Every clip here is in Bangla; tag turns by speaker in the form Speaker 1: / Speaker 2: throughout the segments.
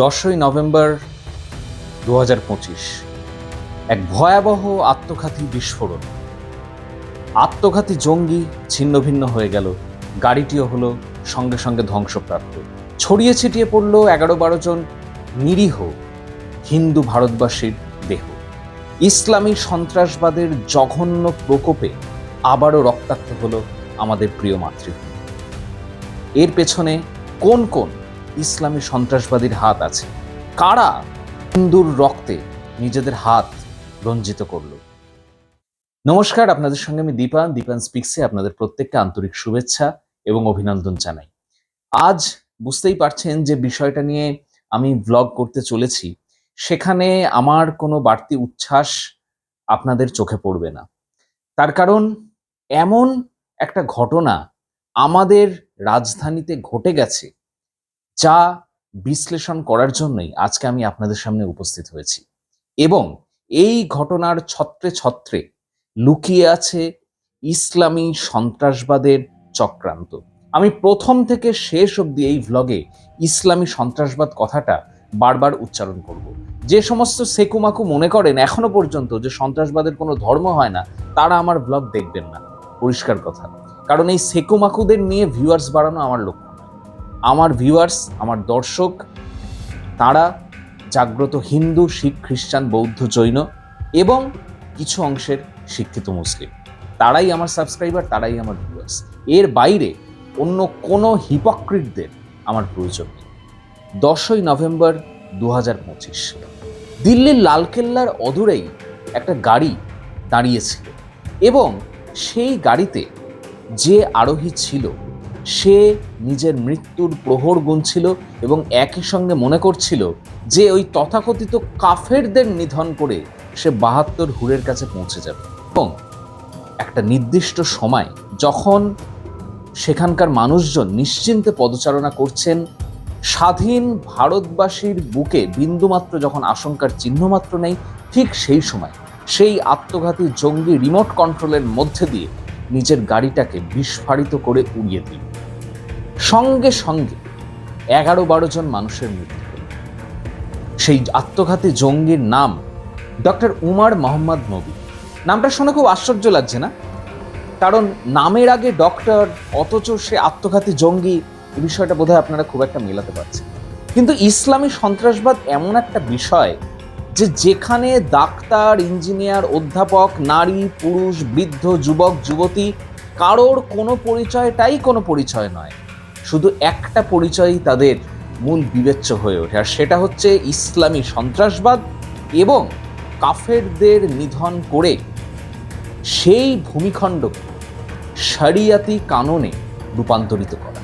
Speaker 1: দশই নভেম্বর দু এক ভয়াবহ আত্মঘাতী বিস্ফোরণ। আত্মঘাতী জঙ্গি ছিন্ন ভিন্ন হয়ে গেল। গাড়িটিও হলো সঙ্গে সঙ্গে ধ্বংসপ্রাপ্ত। ছড়িয়ে ছিটিয়ে পড়ল এগারো বারো জন নিরীহ হিন্দু ভারতবাসীর দেহ। ইসলামী সন্ত্রাসবাদের জঘন্য প্রকোপে আবারও রক্তাক্ত হলো আমাদের প্রিয় মাতৃভূমি। এর পেছনে কোন কোন ইসলামী সন্ত্রাসবাদীর হাত আছে। কারা হিন্দুর রক্তে নিজেদের হাত রঞ্জিত করল? নমস্কার, আপনাদের সঙ্গে আমি দীপান। দীপান স্পিক্সে আপনাদের প্রত্যেককে আন্তরিক শুভেচ্ছা এবং অভিনন্দন জানাই। আজ বুঝতেই পারছেন যে বিষয়টা নিয়ে আমি ব্লগ করতে চলেছি, সেখানে আমার কোনো বাড়তি উচ্ছ্বাস আপনাদের চোখে পড়বে না। তার কারণ, এমন একটা ঘটনা আমাদের রাজধানীতে ঘটে গেছে যা বিশ্লেষণ করার জন্যই আজকে আমি আপনাদের সামনে উপস্থিত হয়েছি। এবং এই ঘটনার ছত্রে ছত্রে লুকিয়ে আছে ইসলামী সন্ত্রাসবাদের চক্রান্ত। আমি প্রথম থেকে শেষ অবধি এই ভ্লগে ইসলামী সন্ত্রাসবাদ কথাটা বারবার উচ্চারণ করব। যে সমস্ত সেকুমাকু মনে করেন এখনও পর্যন্ত যে সন্ত্রাসবাদের কোনো ধর্ম হয় না, তারা আমার ব্লগ দেখবেন না। পরিষ্কার কথা। কারণ এই সেকুমাকুদের নিয়ে ভিউয়ার্স বাড়ানো আমার লক্ষ্য। আমার ভিউয়ার্স আমার দর্শক, তারা জাগ্রত হিন্দু, শিখ, খ্রিস্টান, বৌদ্ধ, জৈন এবং কিছু অংশের শিক্ষিত মুসলিম। তারাই আমার সাবস্ক্রাইবার তারাই আমার ভিউয়ার্স এর বাইরে অন্য কোনো হিপক্রিটদের আমার প্রয়োজন নেই। দশই নভেম্বর দু হাজার পঁচিশ। দিল্লির লালকেল্লার অদূরেই একটা গাড়ি দাঁড়িয়েছিল এবং সেই গাড়িতে যে আরোহী ছিল সে নিজের মৃত্যুর প্রহর গুনছিল এবং একই সঙ্গে মনে করছিল যে ওই তথাকথিত কাফেরদের নিধন করে সে বাহাত্তর হুরের কাছে পৌঁছে যাবে। এবং একটা নির্দিষ্ট সময় যখন সেখানকার মানুষজন নিশ্চিন্তে পদচারণা করছেন, স্বাধীন ভারতবাসীর বুকে বিন্দুমাত্র যখন আশঙ্কার চিহ্নমাত্র নেই, ঠিক সেই সময় সেই আত্মঘাতী জঙ্গি রিমোট কন্ট্রোলের মধ্যে দিয়ে নিজের গাড়িটাকে বিস্ফারিত করে উড়িয়ে দিল। সঙ্গে সঙ্গে এগারো বারো জন মানুষের মৃত্যু সেই আত্মঘাতী জঙ্গির নাম ডক্টর উমার মোহাম্মদ নবী। নামটা শুনে খুব আশ্চর্য লাগছে না? কারণ নামের আগে ডক্টর, অথচ সে আত্মঘাতী জঙ্গি, এই বিষয়টা বোধহয় আপনারা খুব একটা মেলাতে পারছেন কিন্তু ইসলামী সন্ত্রাসবাদ এমন একটা বিষয় যে যেখানে ডাক্তার, ইঞ্জিনিয়ার, অধ্যাপক, নারী, পুরুষ, বৃদ্ধ, যুবক, যুবতী, কারোর কোনো পরিচয়টাই কোনো পরিচয় নয়। শুধু একটা পরিচয়ই তাদের মূল বিবেচ্য হয়ে ওঠে, আর সেটা হচ্ছে ইসলামী সন্ত্রাসবাদ এবং কাফেরদের নিধন করে সেই ভূমিখণ্ডকে শরিয়াতি কাননে রূপান্তরিত করা,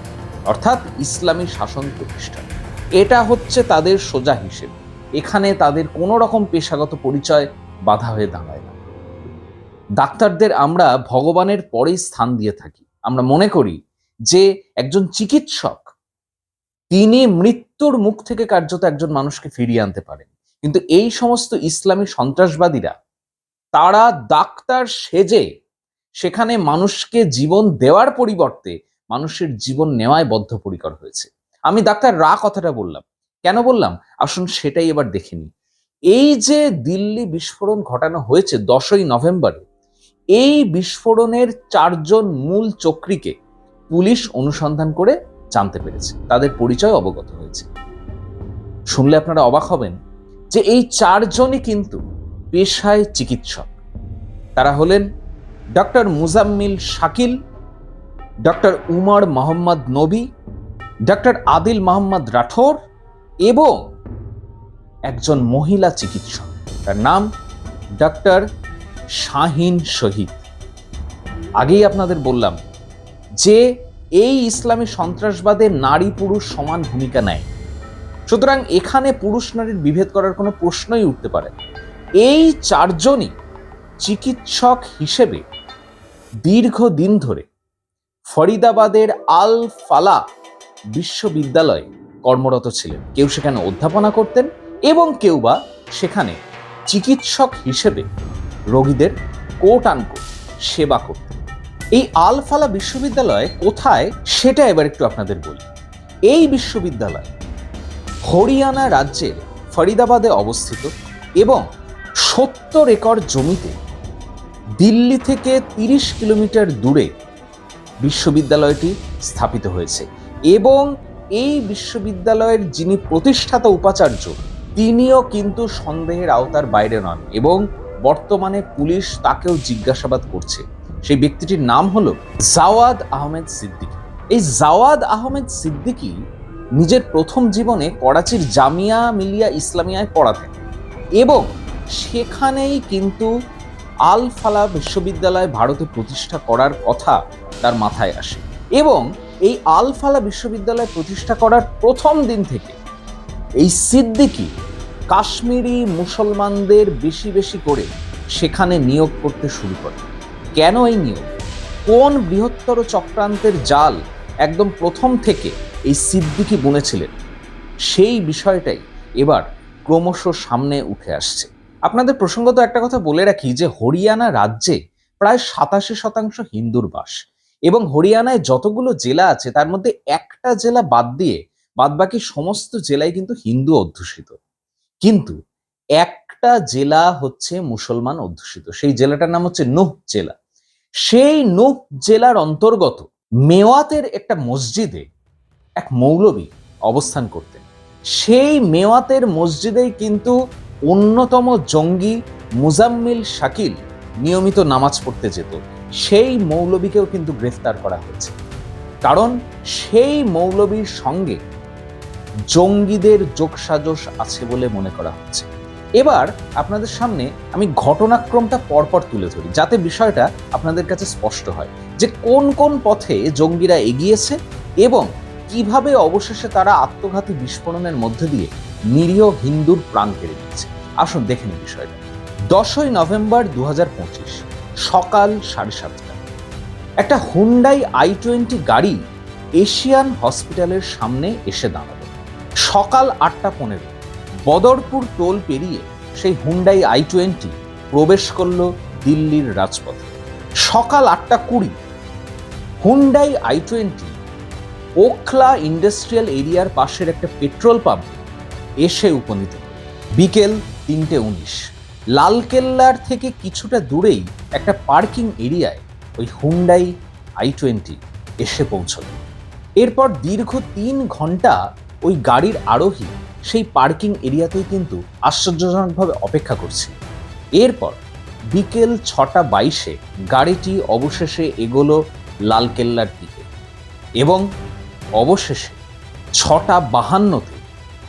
Speaker 1: অর্থাৎ ইসলামী শাসন প্রতিষ্ঠা। এটা হচ্ছে তাদের সোজা হিসেব। এখানে তাদের কোনো রকম পেশাগত পরিচয় বাধা হয়ে দাঁড়ায় না। ডাক্তারদের আমরা ভগবানের পরেই স্থান দিয়ে থাকি। আমরা মনে করি যে একজন চিকিৎসক, তিনি মৃত্যুর মুখ থেকে কার্যত একজন মানুষকে ফিরিয়ে আনতে পারেন। কিন্তু এই সমস্ত ইসলামী সন্ত্রাসবাদীরা, তারা ডাক্তার সেজে সেখানে মানুষকে জীবন দেওয়ার পরিবর্তে মানুষের জীবন নেওয়ায় বদ্ধপরিকর হয়েছে। আমি ডাক্তার রা কথাটা বললাম। কেন বললাম? আসুন সেটাই এবার দেখে এই যে দিল্লি বিস্ফোরণ ঘটানো হয়েছে দশই নভেম্বরে, এই বিস্ফোরণের চারজন মূল চক্রীকে পুলিশ অনুসন্ধান করে জানতে পেরেছে। তাদের পরিচয় অবগত হয়েছে। শুনলে আপনারা অবাক হবেন যে এই চারজনই কিন্তু পেশায় চিকিৎসক। তারা হলেন doctor Muzammil Shakil, doctor Umar Mohammad Nabi, doctor Adil Mohammad Rathore এবং একজন মহিলা চিকিৎসক। তার নাম ডক্টর শাহিন শহীদ। আগেই আপনাদের বললাম যে এই ইসলামী সন্ত্রাসবাদে নারী পুরুষ সমান ভূমিকা নেয়। সুতরাং এখানে পুরুষ নারীর বিভেদ করার কোনো প্রশ্নই উঠতে পারে এই চারজনই চিকিৎসক হিসেবে দীর্ঘদিন ধরে ফরিদাবাদের আল ফালা বিশ্ববিদ্যালয়ে কর্মরত ছিলেন। কেউ সেখানে অধ্যাপনা করতেন এবং কেউ বা সেখানে চিকিৎসক হিসেবে রোগীদের কোট আনকোট সেবা করতেন। এই আলফালা বিশ্ববিদ্যালয় কোথায়? সেটা এবার একটু আপনাদের বলি। এই বিশ্ববিদ্যালয় হরিয়ানা রাজ্যের ফরিদাবাদে অবস্থিত এবং সত্তর একর জমিতে দিল্লি থেকে তিরিশ কিলোমিটার দূরে বিশ্ববিদ্যালয়টি স্থাপিত হয়েছে এবং এই বিশ্ববিদ্যালয়ের যিনি প্রতিষ্ঠাতা উপাচার্য, তিনিও কিন্তু সন্দেহের আওতার বাইরে নন এবং বর্তমানে পুলিশ তাকেও জিজ্ঞাসাবাদ করছে। সেই ব্যক্তিটির নাম হলো জাওয়াদ আহমেদ সিদ্দিকী। এই জাওয়াদ আহমেদ সিদ্দিকী নিজের প্রথম জীবনে করাচির জামিয়া মিলিয়া ইসলামিয়ায় পড়াতেন এবং সেখানেই কিন্তু আল ফালা বিশ্ববিদ্যালয় ভারতে প্রতিষ্ঠা করার কথা তার মাথায় আসে এবং এই আল ফালা বিশ্ববিদ্যালয় প্রতিষ্ঠা করার প্রথম দিন থেকে এই সিদ্দিকি কাশ্মীরি মুসলমানদের বেশি বেশি করে সেখানে নিয়োগ করতে শুরু করে। কেন এই নিয়োগ? কোন বৃহত্তর চক্রান্তের জাল একদম প্রথম থেকে এই সিদ্দিকি বুনেছিলেন? সেই বিষয়টাই এবার ক্রমশ সামনে উঠে আসছে। আপনাদের প্রসঙ্গত একটা কথা বলে রাখি যে, হরিয়ানা রাজ্যে প্রায় সাতাশি শতাংশ হিন্দুর বাস এবং হরিয়ানায় যতগুলো জেলা আছে, তার মধ্যে একটা জেলা বাদ দিয়ে বাদবাকি সমস্ত জেলায় কিন্তু হিন্দু অধ্যুষিত। কিন্তু একটা জেলা হচ্ছে মুসলমান অধ্যুষিত। সেই জেলাটার নাম হচ্ছে নুহ জেলা। সেই নুহ জেলার অন্তর্গত মেওয়াতের একটা মসজিদে এক মৌলবী অবস্থান করতেন। সেই মেওয়াতের মসজিদেই কিন্তু অন্যতম জঙ্গি মুজাম্মিল শাকিল নিয়মিত নামাজ পড়তে যেত। সেই মৌলবীকেও কিন্তু গ্রেফতার করা হয়েছে। কারণ সেই মৌলবীর সঙ্গে জঙ্গিদের যোগসাজশ আছে বলে মনে করা হচ্ছে। এবার আপনাদের সামনে আমি ঘটনাক্রমটা পরপর তুলে ধরি, যাতে বিষয়টা আপনাদের কাছে স্পষ্ট হয় যে কোন কোন পথে জঙ্গিরা এগিয়েছে এবং কীভাবে অবশেষে তারা আত্মঘাতী বিস্ফোরণের মধ্যে দিয়ে নিরীহ হিন্দুর প্রাণ কেড়ে নিয়েছে। আসুন দেখে নিন বিষয়টা। দশই নভেম্বর দু হাজার পঁচিশ, সকাল সাড়ে সাতটা। একটা হুন্ডাই আই টোয়েন্টি গাড়ি এশিয়ান হসপিটালের সামনে এসে দাঁড়াল। সকাল আটটা পনেরো। বদরপুর টোল পেরিয়ে সেই হুন্ডাই আই টোয়েন্টি প্রবেশ করল দিল্লির রাজপথে। সকাল আটটা কুড়ি Hyundai I twenty Okhla industrial এরিয়ার পাশের একটা পেট্রোল পাম্প এসে উপনীত। বিকেল তিনটে উনিশ। লালকেল্লার থেকে কিছুটা দূরেই একটা পার্কিং এরিয়ায় ওই হুন্ডাই আই টোয়েন্টি এসে পৌঁছল। এরপর দীর্ঘ তিন ঘণ্টা ওই গাড়ির আরোহী সেই পার্কিং এরিয়াতেই কিন্তু আশ্চর্যজনকভাবে অপেক্ষা করছে। এরপর বিকেল ছটা বাইশে গাড়িটি অবশেষে এগোলো লালকেল্লার দিকে এবং অবশেষে ছটা বাহান্নতে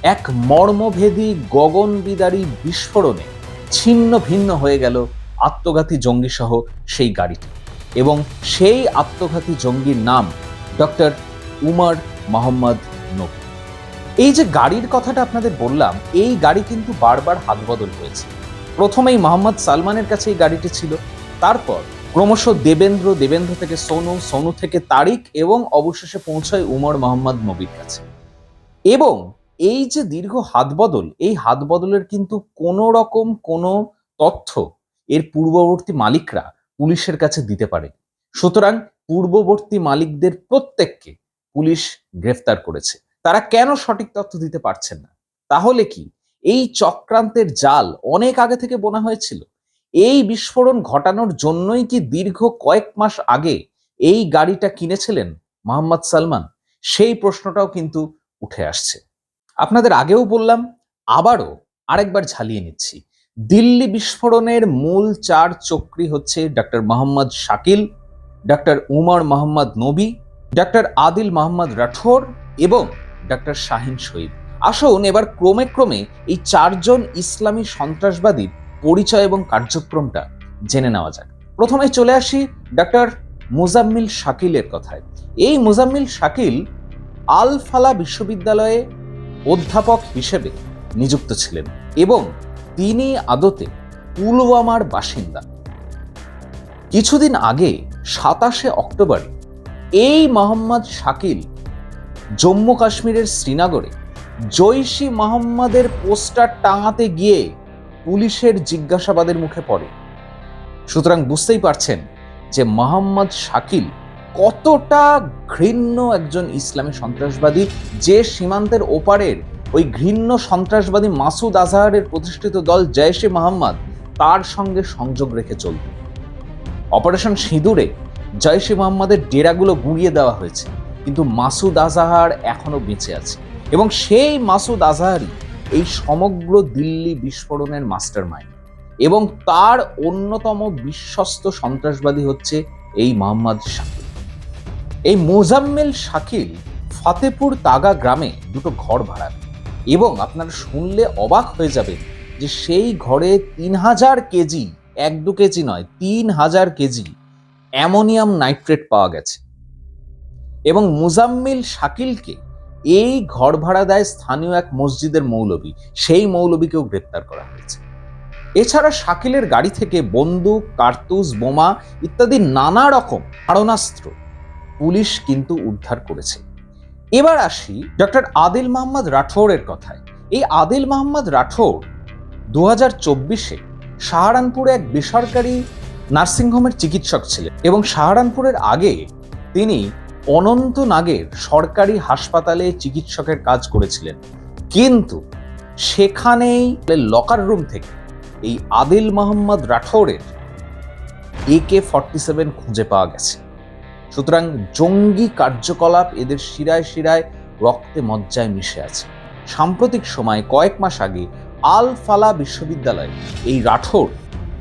Speaker 1: এক মর্মভেদী গগনবিদারী বিস্ফোরণে ছিন্ন ভিন্ন হয়ে গেল আত্মঘাতী জঙ্গিসহ সেই গাড়িটি এবং সেই আত্মঘাতী জঙ্গির নাম ডক্টর উমর মোহাম্মদ নবী। এই যে গাড়ির কথাটা আপনাদের বললাম, এই গাড়ি কিন্তু বারবার হাত বদল হয়েছে। প্রথমেই মোহাম্মদ সালমানের কাছে এই গাড়িটি ছিল, তারপর ক্রমশ দেবেন্দ্র দেবেন্দ্র থেকে সোনু সোনু থেকে তারিক এবং অবশেষে পৌঁছায় উমর মোহাম্মদ নবীর কাছে। এবং এই যে দীর্ঘ হাত বদল এই হাত বদলের কিন্তু কোনো রকম কোনো তথ্য এর পূর্ববর্তী মালিকরা পুলিশের কাছে দিতে পারে সুতরাং পূর্ববর্তী মালিকদের প্রত্যেককে পুলিশ গ্রেফতার করেছে। তারা কেন সঠিক তথ্য দিতে পারছেন না? তাহলে কি? এই চক্রান্তের জাল অনেক আগে থেকে বোনা হয়েছিল। এই বিস্ফোরণ ঘটানোর জন্যই কি দীর্ঘ কয়েক মাস আগে এই গাড়িটা কিনেছিলেন মোহাম্মদ সালমান? সেই প্রশ্নটাও কিন্তু উঠে আসছে। আপনাদের আগেও বললাম, আবারও আরেকবার ঝালিয়ে নিচ্ছি। দিল্লি বিস্ফোরণের মূল চার চক্রী হচ্ছে doctor Mohammad Shakil doctor Umar Mohammad Nabi doctor Adil Mohammad Rathore এবং ডক্টর শাহিন শহীদ। আসুন এবার ক্রমে ক্রমে এই চারজন ইসলামী সন্ত্রাসবাদীর পরিচয় এবং কার্যক্রমটা জেনে নেওয়া যাক। প্রথমে চলে আসি ডক্টর মুজাম্মিল শাকিলের কথায়। এই মুজাম্মিল শাকিল আল ফালা বিশ্ববিদ্যালয়ে অধ্যাপক হিসেবে নিযুক্ত ছিলেন এবং তিনি আদতে পুলওয়ামার বাসিন্দা। কিছুদিন আগে সাতাশে অক্টোবর এই মোহাম্মদ শাকিল জম্মু কাশ্মীরের শ্রীনগরে জৈশি মোহাম্মদের পোস্টার টাঙাতে গিয়ে পুলিশের জিজ্ঞাসাবাদের মুখে পড়ে। সুতরাং বুঝতেই পারছেন যে মোহাম্মদ শাকিল কতটা ঘৃণ্য একজন ইসলামী সন্ত্রাসবাদী যে সীমান্তের ওপারের ওই ঘৃণ্য সন্ত্রাসবাদী মাসুদ আজহারের প্রতিষ্ঠিত দল জয়শে মোহাম্মদ তার সঙ্গে সংযোগ রেখে চলত অপারেশন সিঁদুরে জয়শে মোহাম্মদের ডেরাগুলো গুঁড়িয়ে দেওয়া হয়েছে। কিন্তু মাসুদ আজাহার এখনও বেঁচে আছে। এবং সেই মাসুদ আজাহারই এই সমগ্র দিল্লি বিস্ফোরণের মাস্টার মাইন্ড এবং তার অন্যতম বিশ্বস্ত সন্ত্রাসবাদী হচ্ছে এই মোহাম্মদ শাকিল। এই মোজাম্মেল শাকিল ফাতেপুর তাগা গ্রামে দুটো ঘর ভাড়া এবং আপনারা শুনলে অবাক হয়ে যাবেন যে সেই ঘরে তিন হাজার কেজি, এক দু কেজি নয়, তিন হাজার কেজি অ্যামোনিয়াম নাইট্রেট পাওয়া গেছে। এবং মুজাম্মিল শাকিলকে এই ঘর ভাড়া দেয় স্থানীয় এক মসজিদের মৌলবী। সেই মৌলবীকেও গ্রেপ্তার করা হয়েছে। এছাড়া শাকিলের গাড়ি থেকে বন্দুক, কার্তুজ, বোমা ইত্যাদি নানা রকম মারণাস্ত্র পুলিশ কিন্তু উদ্ধার করেছে। এবার আসি ডক্টর আদিল মোহাম্মদ রাঠৌরের কথায়। এই আদিল মোহাম্মদ রাঠৌর দু হাজার চব্বিশে সাহারানপুরে এক বেসরকারি নার্সিংহোমের চিকিৎসক ছিলেন এবং সাহারানপুরের আগে তিনি অনন্তনাগের সরকারি হাসপাতালে চিকিৎসকের কাজ করেছিলেন। কিন্তু সেখানেই লকার রুম থেকে এই Adil Mohammad রাঠৌরের AK forty seven খুঁজে পাওয়া গেছে। সুতরাং জঙ্গি কার্যকলাপ এদের শিরায় শিরায় রক্তে মজ্জায় মিশে আছে। সাম্প্রতিক সময় কয়েক মাস আগে আল ফালা বিশ্ববিদ্যালয়ে এই রাঠোর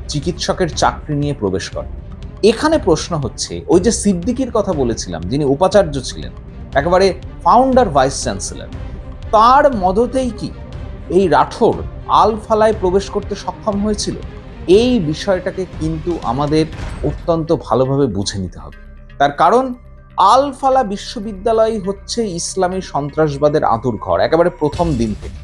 Speaker 1: চিকিৎসকের চাকরি নিয়ে প্রবেশ করেন এখানে প্রশ্ন হচ্ছে, ওই যে সিদ্দিকির কথা বলেছিলাম, যিনি উপাচার্য ছিলেন, একেবারে ফাউন্ডার ভাইস চ্যান্সেলর তার মদতেই কি এই রাঠোর আল ফালায় প্রবেশ করতে সক্ষম হয়েছিল? এই বিষয়টাকে কিন্তু আমাদের অত্যন্ত ভালোভাবে বুঝে নিতে হবে। তার কারণ আল ফালা বিশ্ববিদ্যালয় হচ্ছে ইসলামী সন্ত্রাসবাদের আঁতুর ঘর একেবারে প্রথম দিন থেকে।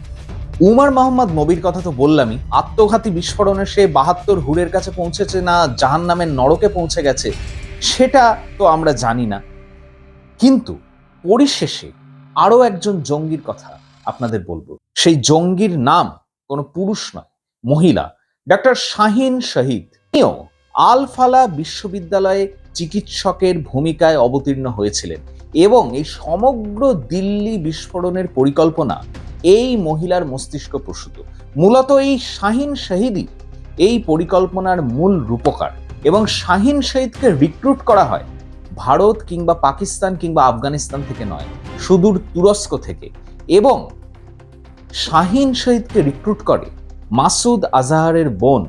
Speaker 1: উমার মোহাম্মদ নবীর কথা তো বললামই, আত্মঘাতী বিস্ফোরণে সে বাহাত্তর হুরের কাছে পৌঁছেছে না জাহান নামের নরকে পৌঁছে গেছে, সেটা তো আমরা জানি না। কিন্তু পরিশেষে আরও একজন জঙ্গির কথা আপনাদের বলব। সেই জঙ্গির নাম কোনো পুরুষ নয়, মহিলা। ডক্টর শাহিন শহীদ, তিনিও আলফালা বিশ্ববিদ্যালয়ে চিকিৎসকের ভূমিকায় অবতীর্ণ হয়েছিলেন এবং এই সমগ্র দিল্লি বিস্ফোরণের পরিকল্পনা এই মহিলার মস্তিষ্ক প্রসূত। মূলত এই শাহিন শহীদই এই পরিকল্পনার মূল রূপকার এবং শাহিন শহীদকে রিক্রুট করা হয় ভারত কিংবা পাকিস্তান কিংবা আফগানিস্তান থেকে নয়, সুদূর তুরস্ক থেকে এবং শাহিন শহীদকে রিক্রুট করে মাসুদ আজাহারের বোন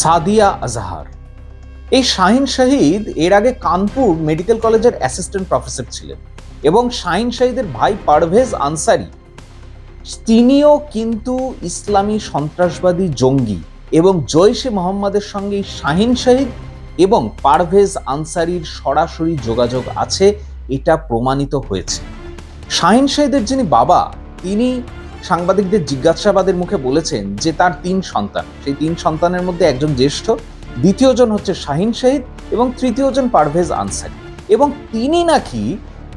Speaker 1: সাদিয়া আজাহার। এই শাহিন শহীদ এর আগে কানপুর মেডিকেল কলেজের অ্যাসিস্ট্যান্ট প্রফেসর ছিলেন এবং শাহিন শহীদের ভাই পারভেজ আনসারি তিনিও কিন্তু ইসলামী সন্ত্রাসবাদী জঙ্গি এবং জৈশে মোহাম্মদের সঙ্গে শাহিন শহীদ এবং পারভেজ আনসারির সরাসরি যোগাযোগ আছে, এটা প্রমাণিত হয়েছে। শাহিন শহীদের যিনি বাবা, তিনি সাংবাদিকদের জিজ্ঞাসাবাদের মুখে বলেছেন যে তার তিন সন্তান। সেই তিন সন্তানের মধ্যে একজন জ্যেষ্ঠ, দ্বিতীয়জন হচ্ছে শাহিন শহীদ এবং তৃতীয়জন পারভেজ আনসারি। এবং তিনি নাকি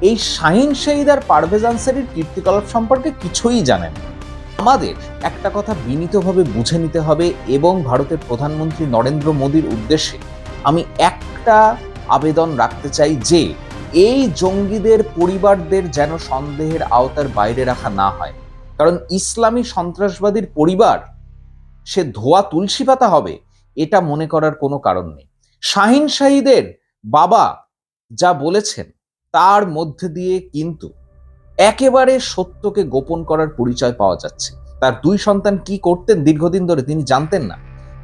Speaker 1: এই শাহিন শহীদ আর পারভেজ আনসারির কীর্তিকলাপ সম্পর্কে কিছুই জানেন আমাদের একটা কথা বিনীতভাবে বুঝে নিতে হবে এবং ভারতের প্রধানমন্ত্রী নরেন্দ্র মোদীর উদ্দেশ্যে আমি একটা আবেদন রাখতে চাই যে এই জঙ্গিদের পরিবারদের যেন সন্দেহের আওতার বাইরে রাখা না হয়। কারণ ইসলামী সন্ত্রাসবাদীর পরিবার, সে ধোয়া তুলসী পাতা হবে, এটা মনে করার কোনো কারণ নেই। শাহিন শাহিদের বাবা যা বলেছেন তার মধ্যে দিয়ে কিন্তু একেবারে সত্যকে গোপন করার পরিচয় পাওয়া যাচ্ছে। তার দুই সন্তান কি করতেন দীর্ঘদিন ধরে তিনি জানতেন না।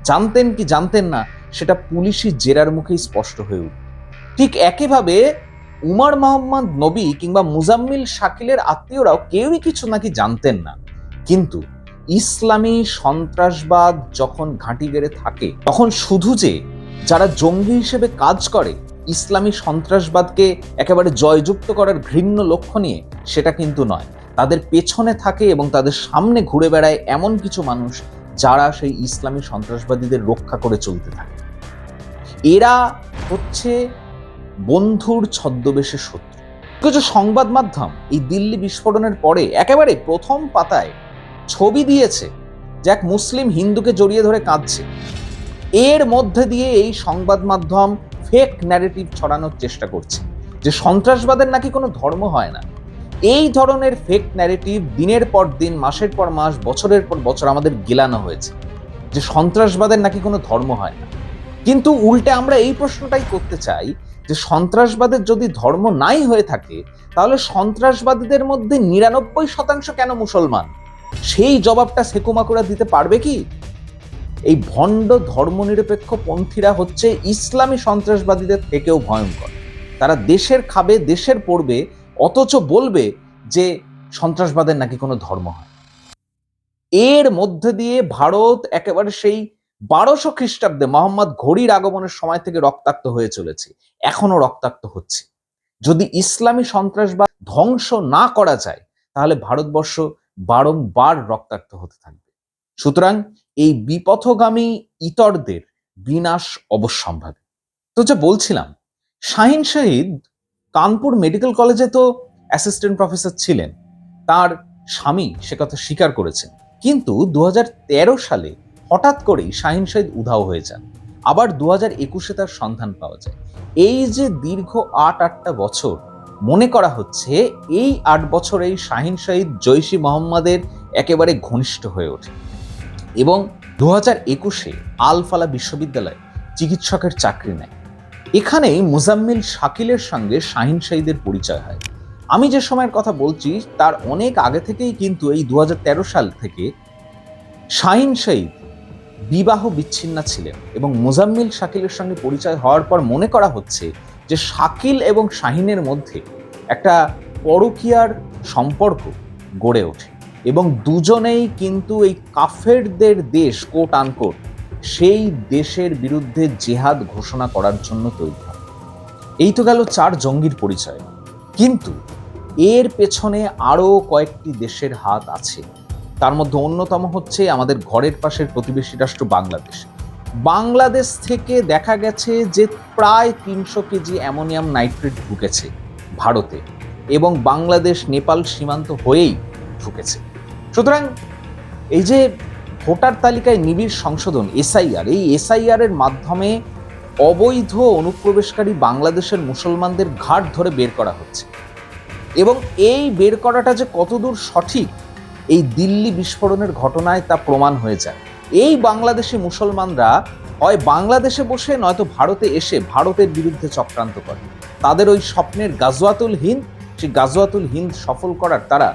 Speaker 1: জানতেন কি জানতেন না, সেটা পুলিশি জেরার মুখেই স্পষ্ট হয়ে উঠল। ঠিক একইভাবে উমার মোহাম্মদ নবী কিংবা মুজাম্মিল শাকিলের আত্মীয়রাও কেউই কিছু নাকি জানতেন না। কিন্তু ইসলামী সন্ত্রাসবাদ যখন ঘাঁটি গেড়ে থাকে, তখন শুধু যে যারা জঙ্গি হিসেবে কাজ করে ইসলামী সন্ত্রাসবাদকে একেবারে জয়যুক্ত করার ঘৃণ্য লক্ষ্য নিয়ে সেটা কিন্তু নয়। তাদের পেছনে থাকে এবং তাদের সামনে ঘুরে বেড়ায় এমন কিছু মানুষ যারা সেই ইসলামী সন্ত্রাসবাদীদের রক্ষা করে চলতে থাকে। এরা হচ্ছে বন্ধুর ছদ্মবেশে শত্রু। কিছু সংবাদ মাধ্যম এই দিল্লি বিস্ফোরণের পরে একেবারে প্রথম পাতায় ছবি দিয়েছে যে এক মুসলিম হিন্দুকে জড়িয়ে ধরে কাঁদছে। এর মধ্যে দিয়ে এই সংবাদ মাধ্যম ফেক ন্যারেটিভ ছড়ানোর চেষ্টা করছে, যে সন্ত্রাসবাদের নাকি কোনো ধর্ম হয় না। এই ধরনের ফেক ন্যারেটিভ দিনের পর দিন, মাসের পর মাস, বছরের পর বছর আমাদের গেলানো হয়েছে, যে সন্ত্রাসবাদের নাকি কোনো ধর্ম হয় না। কিন্তু উল্টে আমরা এই প্রশ্নটাই করতে চাই, যে সন্ত্রাসবাদের যদি ধর্ম নাই হয়ে থাকে, তাহলে সন্ত্রাসবাদীদের মধ্যে নিরানব্বই শতাংশ কেন মুসলমান? সেই জবাবটা সেকুমাকুরা দিতে পারবে কি? এই ভণ্ড ধর্মনিরপেক্ষ পন্থীরা হচ্ছে ইসলামী সন্ত্রাসবাদীদের থেকেও ভয়ঙ্কর। তারা দেশের খাবে, দেশের পড়বে, অথচ বলবে যে সন্ত্রাসবাদের নাকি কোনো ধর্ম হয়। এর মধ্যে দিয়ে ভারত একেবারে সেই বারোশো খ্রিস্টাব্দে মোহাম্মদ ঘড়ির আগমনের সময় থেকে রক্তাক্ত হয়ে চলেছে। এখনও রক্তাক্ত হচ্ছে। যদি ইসলামী সন্ত্রাসবাদ ধ্বংস না করা যায়, তাহলে ভারতবর্ষ বারংবার রক্তাক্ত হতে থাকবে। সুতরাং এই বিপথগামী ইতরদের বিনাশ অবশ্যম্ভাবী তো যা বলছিলাম, শাহিন শহীদ কানপুর মেডিকেল কলেজে তো অ্যাসিস্ট্যান্ট প্রফেসর ছিলেন, তার স্বামী সে কথা স্বীকার করেছেন। কিন্তু দু সালে হঠাৎ করেই শাহিন শহীদ উধাও হয়ে যান। আবার দু হাজার একুশে তার সন্ধান পাওয়া যায়। এই যে দীর্ঘ আট আটটা বছর মনে করা হচ্ছে, এই আট বছরেই শাহিন শহীদ জৈশি মোহাম্মদের একেবারে ঘনিষ্ঠ হয়ে ওঠে। এবং দু হাজার একুশে আলফালা বিশ্ববিদ্যালয়ে চিকিৎসকের চাকরি নেয়। এখানেই মুজাম্মিল শাকিলের সঙ্গে শাহিন শহীদের পরিচয় হয়। আমি যে সময়ের কথা বলছি, তার অনেক আগে থেকেই কিন্তু এই দু হাজার তেরো সাল থেকে শাহিন শহীদ বিবাহ বিচ্ছিন্না ছিলেন এবং মোজাম্মিল শাকিলের সঙ্গে পরিচয় হওয়ার পর মনে করা হচ্ছে যে শাকিল এবং শাহিনের মধ্যে একটা পরকীয়ার সম্পর্ক গড়ে ওঠে। এবং দুজনেই কিন্তু এই কাফেরদের দেশ কোট আনকোট সেই দেশের বিরুদ্ধে জেহাদ ঘোষণা করার জন্য তৈরি হয়। এই তো গেল চার জঙ্গির পরিচয়। কিন্তু এর পেছনে আরও কয়েকটি দেশের হাত আছে। তার মধ্যে অন্যতম হচ্ছে আমাদের ঘরের পাশের প্রতিবেশী রাষ্ট্র বাংলাদেশ। বাংলাদেশ থেকে দেখা গেছে যে প্রায় তিনশো কেজি অ্যামোনিয়াম নাইট্রেট ঢুকেছে ভারতে এবং বাংলাদেশ, নেপাল সীমান্ত হয়েই ঢুকেছে। সুতরাং এই যে ভোটার তালিকায় নিবিড় সংশোধন, এসআইআর, এই এসআইআর এর মাধ্যমে অবৈধ অনুপ্রবেশকারী বাংলাদেশের মুসলমানদের ঘাট ধরে বের করা হচ্ছে। এবং এই বের করাটা যে কতদূর সঠিক, এই দিল্লি বিস্ফোরণের ঘটনায় তা প্রমাণ হয়ে যায়। এই বাংলাদেশি মুসলমানরা হয় বাংলাদেশে বসে, নয়তো ভারতে এসে ভারতের বিরুদ্ধে চক্রান্ত করে। তাদের ওই স্বপ্নের গাজওয়াতুল হিন্দ, সেই গাজওয়াতুল হিন্দ সফল করার তারা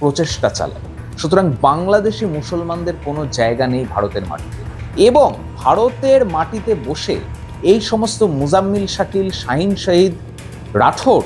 Speaker 1: প্রচেষ্টা চালায়। সুতরাং বাংলাদেশি মুসলমানদের কোনো জায়গা নেই ভারতের মাটিতে। এবং ভারতের মাটিতে বসে এই সমস্ত মুজাম্মিল শাকিল, শাহিন শহীদ রাঠোর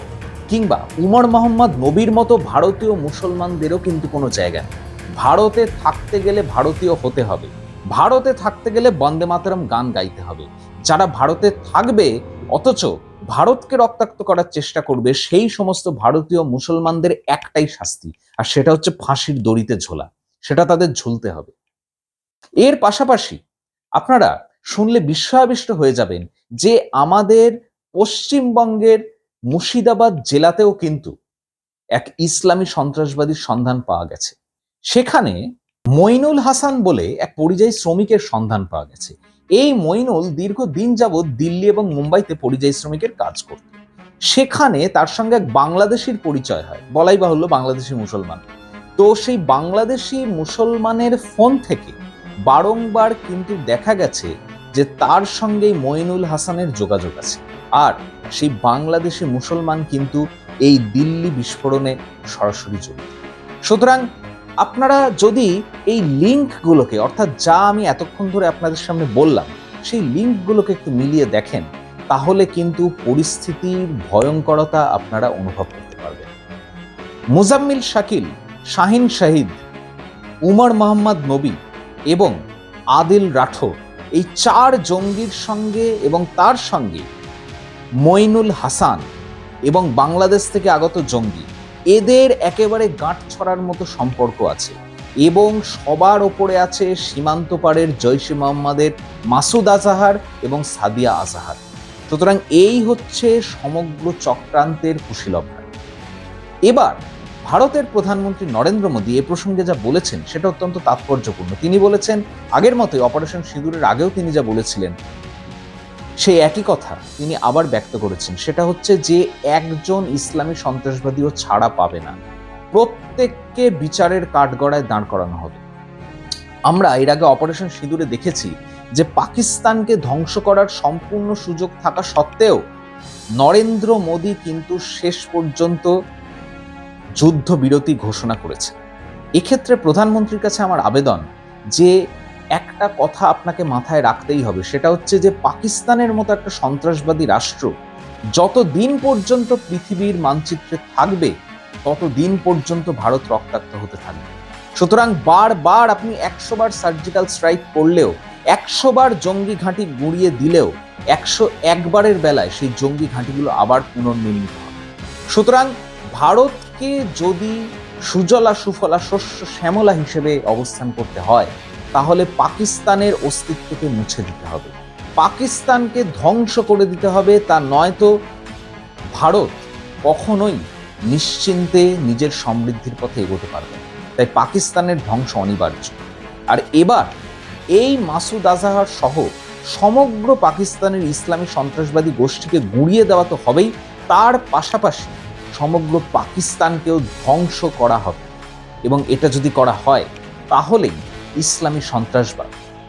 Speaker 1: কিংবা উমর মোহাম্মদ নবীর মতো ভারতীয় মুসলমানদেরও কিন্তু কোনো জায়গা নেই। ভারতে থাকতে গেলে ভারতীয় হতে হবে। ভারতে থাকতে গেলে বন্দে মাতরম গান গাইতে হবে। যারা ভারতে থাকবে, অথচ ভারতকে রক্তাক্ত করার চেষ্টা করবে সেই সমস্ত ভারতীয় মুসলমানদের একটাই শাস্তি, আর সেটা হচ্ছে ফাঁসির দড়িতে ঝোলা। সেটা তাদের ঝুলতে হবে। এর পাশাপাশি আপনারা শুনলে বিস্ময়াবিষ্ট হয়ে যাবেন যে আমাদের পশ্চিমবঙ্গের মুর্শিদাবাদ জেলাতেও কিন্তু এক ইসলামী সন্ত্রাসবাদীর সন্ধান পাওয়া গেছে। সেখানে মইনুল হাসান বলে এক পরিযায়ী শ্রমিকের সন্ধান পাওয়া গেছে। এই মইনুল দীর্ঘদিন যাবৎ দিল্লি এবং মুম্বাইতে পরিযায়ী শ্রমিকের কাজ করত। সেখানে তার সঙ্গে এক বাংলাদেশির পরিচয় হয়। বলাই বাহুল্য বাংলাদেশি মুসলমান। তো সেই বাংলাদেশি মুসলমানের ফোন থেকে বারংবার কিন্তু দেখা গেছে যে তার সঙ্গে মইনুল হাসানের যোগাযোগ আছে। আর সেই বাংলাদেশি মুসলমান কিন্তু এই দিল্লি বিস্ফোরণে সরাসরি জড়িত। সুতরাং আপনারা যদি এই লিঙ্কগুলোকে, অর্থাৎ যা আমি এতক্ষণ ধরে আপনাদের সামনে বললাম, সেই লিঙ্কগুলোকে একটু মিলিয়ে দেখেন, তাহলে কিন্তু পরিস্থিতির ভয়ঙ্করতা আপনারা অনুভব করতে পারবেন। মুজাম্মিল শাকিল, শাহিন শাহিদ, উমর মোহাম্মদ নবী এবং আদিল রাঠোর, এই চার জঙ্গির সঙ্গে এবং তার সঙ্গে মইনুল হাসান এবং বাংলাদেশ থেকে আগত জঙ্গি এদের একেবারে গাঁট ছড়ার মতো সম্পর্ক আছে এবং সবার ওপরে আছে সীমান্ত পাড়ের জৈশে মোহাম্মদের মাসুদ আজাহার এবং সাদিয়া আজাহার। সুতরাং এই হচ্ছে সমগ্র চক্রান্তের কুশীলভার এবার ভারতের প্রধানমন্ত্রী নরেন্দ্র মোদী এ প্রসঙ্গে যা বলেছেন সেটা অত্যন্ত তাৎপর্যপূর্ণ। তিনি বলেছেন, আগের মতোই অপারেশন সিঁদুরের আগেও তিনি যা বলেছিলেন সেই একই কথা তিনি আবার ব্যক্ত করেছেন। সেটা হচ্ছে যে একজন ইসলামী সন্ত্রাসবাদীও ছাড়া পাবে না। প্রত্যেককে বিচারের কাঠগড়ায় দাঁড় করানো হবে। আমরা এর আগে অপারেশন সিঁদুরে দেখেছি যে পাকিস্তানকে ধ্বংস করার সম্পূর্ণ সুযোগ থাকা সত্ত্বেও নরেন্দ্র মোদী কিন্তু শেষ পর্যন্ত যুদ্ধবিরতি ঘোষণা করেছে। এক্ষেত্রে প্রধানমন্ত্রীর কাছে আমার আবেদন যে একটা কথা আপনাকে মাথায় রাখতেই হবে, সেটা হচ্ছে যে পাকিস্তানের মতো একটা সন্ত্রাসবাদী রাষ্ট্র যত দিন পর্যন্ত পৃথিবীর মানচিত্রে থাকবে, তত দিন পর্যন্ত ভারত রক্তাক্ত হতে থাকবে। সুতরাং বারবার আপনি একশো বার সার্জিক্যাল স্ট্রাইক করলেও, একশো বার জঙ্গি ঘাঁটি গুঁড়িয়ে দিলেও, একশো একবারের বেলায় সেই জঙ্গি ঘাঁটিগুলো আবার পুনর্নির্মিত হবে। সুতরাং ভারতকে যদি সুজলা সুফলা শস্য শ্যামলা হিসেবে অবস্থান করতে হয় তাহলে পাকিস্তানের অস্তিত্বকে মুছে দিতে হবে। পাকিস্তানকে ধ্বংস করে দিতে হবে তা নয়তো ভারত কখনোই নিশ্চিন্তে নিজের সমৃদ্ধির পথে এগোতে পারবে তাই পাকিস্তানের ধ্বংস অনিবার্য। আর এবার এই মাসুদ আজাহার সহ সমগ্র পাকিস্তানের ইসলামী সন্ত্রাসবাদী গোষ্ঠীকে গুঁড়িয়ে দেওয়া তো হবেই, তার পাশাপাশি সমগ্র পাকিস্তানকেও ধ্বংস করা হবে। এবং এটা যদি করা হয়, তাহলেই ইসলামী সন্ত্রাসবাদ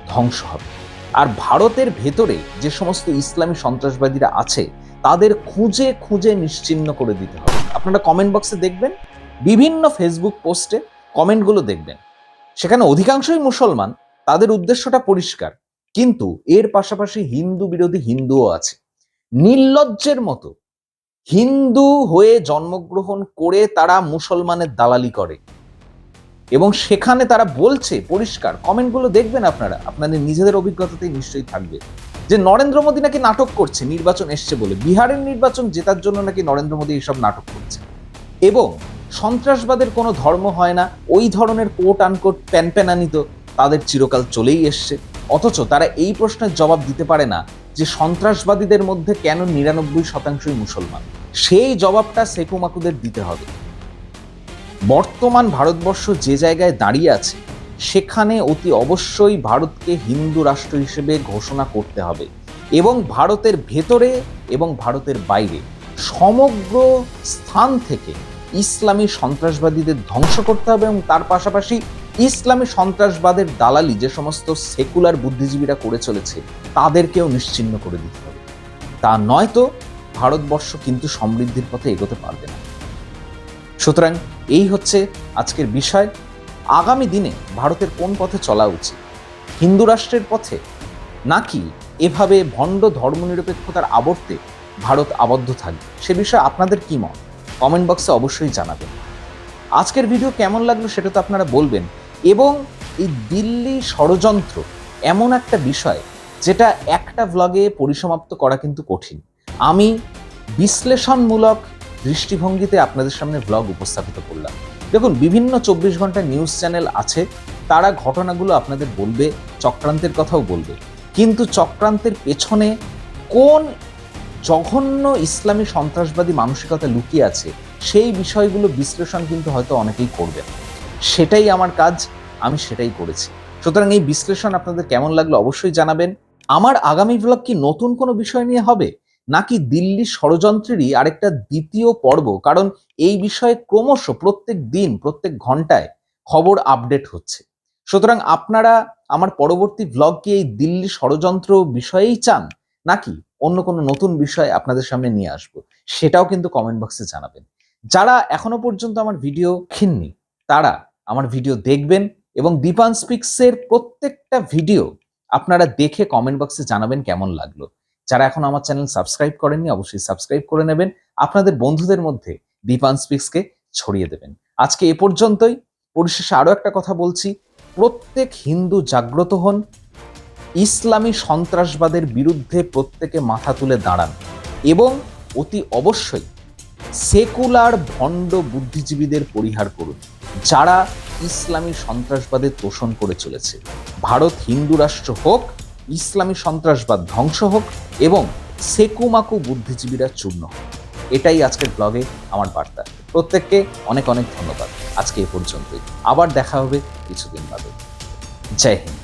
Speaker 1: ধ্বংস হবে। আর ভারতের ভেতরে যে সমস্ত ইসলামী সন্ত্রাসবাদীরা আছে, তাদের খুঁজে খুঁজে নিশ্চিহ্ন করে দিতে হবে। আপনারা কমেন্ট বক্সে দেখবেন, বিভিন্ন ফেসবুক পোস্টে কমেন্টগুলো দেখবেন। সেখানে অধিকাংশই মুসলমান, তাদের উদ্দেশ্যটা পরিষ্কার। কিন্তু এর পাশাপাশি হিন্দু বিরোধী হিন্দুও আছে। নির্লজ্জের মতো হিন্দু হয়ে জন্মগ্রহণ করে তারা মুসলমানের দালালি করে। এবং সেখানে তারা বলছে, পরিষ্কার, কমেন্টগুলো দেখবেন আপনারা, আপনাদের নিজেদের অভিজ্ঞতাতেই নিশ্চয়ই থাকবে, যে নরেন্দ্র মোদী নাকি নাটক করছে, নির্বাচন এসছে বলে। বিহারের নির্বাচন জেতার জন্য নাকি নরেন্দ্র মোদী এইসব নাটক করছে। এবং সন্ত্রাসবাদের কোনো ধর্ম হয় না, ওই ধরনের কোট আনকোট তো তাদের চিরকাল চলেই এসছে। অথচ তারা এই প্রশ্নের জবাব দিতে পারে না, যে সন্ত্রাসবাদীদের মধ্যে কেন নিরানব্বই শতাংশই মুসলমান। সেই জবাবটা সেকু মাকুদের দিতে হবে। বর্তমান ভারতবর্ষ যে জায়গায় দাঁড়িয়ে আছে, সেখানে অতি অবশ্যই ভারতকে হিন্দু রাষ্ট্র হিসেবে ঘোষণা করতে হবে এবং ভারতের ভেতরে এবং ভারতের বাইরে সমগ্র স্থান থেকে ইসলামী সন্ত্রাসবাদীদের ধ্বংস করতে হবে এবং তার পাশাপাশি ইসলামী সন্ত্রাসবাদের দালালি যে সমস্ত সেকুলার বুদ্ধিজীবীরা করে চলেছে, তাদেরকেও নিশ্চিহ্ন করে দিতে হবে। তা নয়তো ভারতবর্ষ কিন্তু সমৃদ্ধির পথে এগোতে পারবে না। সুতরাং এই হচ্ছে আজকের বিষয়। আগামী দিনে ভারতের কোন পথে চলা উচিত? হিন্দু রাষ্ট্রের পথে? নাকি এভাবে ভণ্ড ধর্মনিরপেক্ষতার আবর্তে ভারত আবদ্ধ থাকবে? সে বিষয়ে আপনাদের কি মত? কমেন্ট বক্সে অবশ্যই জানাবেন। আজকের ভিডিও কেমন লাগল সেটা তো আপনারা বলবেন। এবং এই দিল্লি ষড়যন্ত্র এমন একটা বিষয় যেটা একটা ব্লগে পরিসমাপ্ত করা কিন্তু কঠিন। আমি বিশ্লেষণমূলক দৃষ্টিভঙ্গিতে আপনাদের সামনে ব্লগ উপস্থাপিত করলাম। দেখুন, বিভিন্ন চব্বিশ ঘণ্টা নিউজ চ্যানেল আছে, তারা ঘটনাগুলো আপনাদের বলবে, চক্রান্তের কথাও বলবে। কিন্তু চক্রান্তের পেছনে কোন জঘন্য ইসলামী সন্ত্রাসবাদী মানসিকতা লুকিয়ে আছে, সেই বিষয়গুলো বিশ্লেষণ কিন্তু হয়তো অনেকেই করবে সেটাই আমার কাজ, আমি সেটাই করেছি। সুতরাং এই বিশ্লেষণ আপনাদের কেমন লাগল অবশ্যই জানাবেন। আমার আগামী ব্লগ কি নতুন কোনো বিষয় নিয়ে হবে? নাকি দিল্লি ষড়যন্ত্রেরই আরেকটা দ্বিতীয় পর্ব? কারণ এই বিষয়ে ক্রমশ প্রত্যেক দিন, প্রত্যেক ঘন্টায় খবর আপডেট হচ্ছে। সুতরাং আপনারা আমার পরবর্তী ব্লগ কি এই দিল্লি ষড়যন্ত্র বিষয়েই চান? নাকি অন্য কোনো নতুন বিষয় আপনাদের সামনে নিয়ে আসব? সেটাও কিন্তু কমেন্ট বক্সে জানাবেন। যারা এখনও পর্যন্ত আমার ভিডিও খিননি, তারা আমার ভিডিও দেখবেন এবং দীপান স্পিক্সের প্রত্যেকটা ভিডিও আপনারা দেখে কমেন্ট বক্সে জানাবেন কেমন লাগল। যারা এখন আমার চ্যানেল সাবস্ক্রাইব করেননি, অবশ্যই সাবস্ক্রাইব করে নেবেন। আপনাদের বন্ধুদের মধ্যে দীপান স্পিক্সকে ছড়িয়ে দেবেন। আজকে এ পর্যন্তই। পরিশেষে আরও একটা কথা বলছি। প্রত্যেক হিন্দু জাগ্রত হন, ইসলামী সন্ত্রাসবাদের বিরুদ্ধে প্রত্যেকে মাথা তুলে দাঁড়ান এবং অতি অবশ্যই সেকুলার ভণ্ড বুদ্ধিজীবীদের পরিহার করুন, যারা ইসলামী সন্ত্রাসবাদের তোষণ করে চলেছে। ভারত হিন্দু রাষ্ট্র হোক ইসলামী সন্ত্রাসবাদ ধ্বংস হোক এবং সেকুমাকু বুদ্ধিজীবীরা চূর্ণ হোক। এটাই আজকের ব্লগে আমার বার্তা। প্রত্যেককে অনেক অনেক ধন্যবাদ। আজকে এ পর্যন্তই। আবার দেখা হবে কিছুদিন বাদে। জয় হিন্দ।